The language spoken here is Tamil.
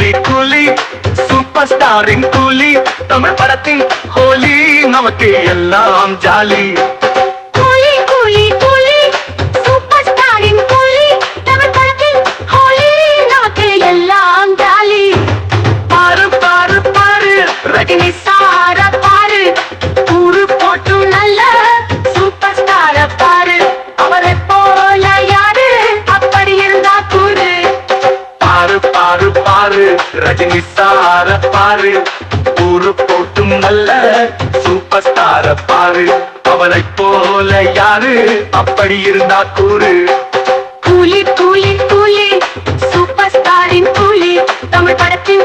புலி குலி சூப்பர் ஸ்டாரின் கூலி. தமிழ் படத்தின் ஹோலி நமக்கு எல்லாம் ஜாலி. பாரு பாரு ரஜினி சார பாரு. ஊரு போட்டும் நல்ல சூப்பர் ஸ்டார பாரு. அவரை போல யாரு? அப்படி இருந்தா கூறு. கூலி கூலி கூலி சூப்பர் ஸ்டாரின் கூலி. தமிழ் படத்தின்